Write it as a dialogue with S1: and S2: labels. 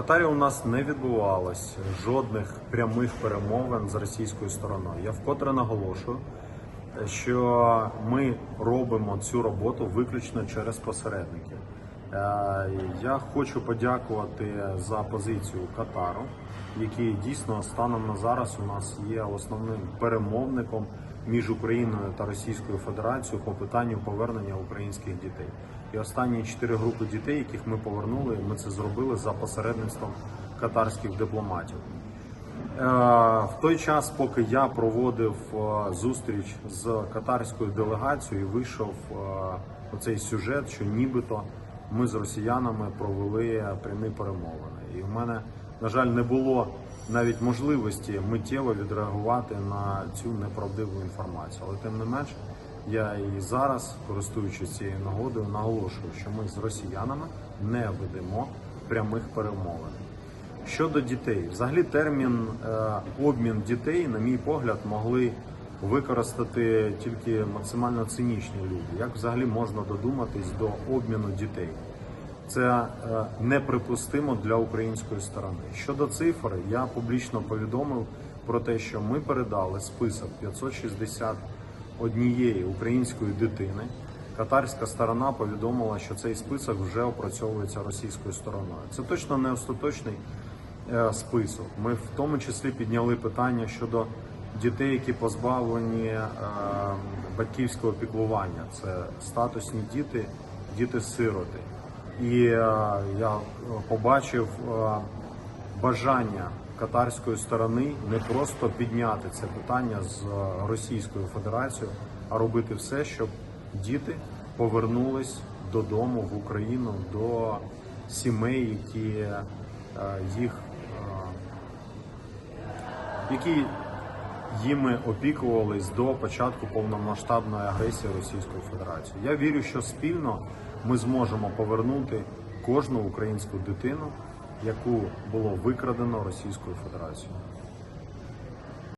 S1: Катарі у нас не відбувалось жодних прямих перемовин з російською стороною. Я вкотре наголошую, що ми робимо цю роботу виключно через посередників. Е, Я хочу подякувати за позицію Катару, який дійсно станом на зараз у нас є основним перемовником між Україною та Російською Федерацією по питанню повернення українських дітей. І останні чотири групи дітей, яких ми повернули, ми це зробили за посередництвом катарських дипломатів. Е, В той час, поки я проводив е, зустріч з катарською делегацією, вийшов е, оцей сюжет, що нібито ми з росіянами провели прямі перемовини. І в мене, на жаль, не було навіть можливості миттєво відреагувати на цю неправдиву інформацію. Але тим не менш, я і зараз, користуючись цією нагодою, наголошую, що ми з росіянами не ведемо прямих перемовин. Щодо дітей, взагалі термін е, обмін дітей, на мій погляд, могли використати тільки максимально цинічні люди. Як взагалі можна додуматись до обміну дітей? Це е, неприпустимо для української сторони. Щодо цифр, я публічно повідомив про те, що ми передали список 561 української дитини. Катарська сторона повідомила, що цей список вже опрацьовується російською стороною. Це точно не остаточний е, список. Ми в тому числі підняли питання щодо дітей, які позбавлені е, батьківського піклування. Це статусні діти, діти-сироти. І е, я е, побачив е, бажання катарської сторони не просто підняти це питання з Російською Федерацією, а робити все, щоб діти повернулись додому в Україну до сімей, які їх які їми опікувались до початку повномасштабної агресії Російської Федерації. Я вірю, що спільно ми зможемо повернути кожну українську дитину, яку було викрадено Російською Федерацією.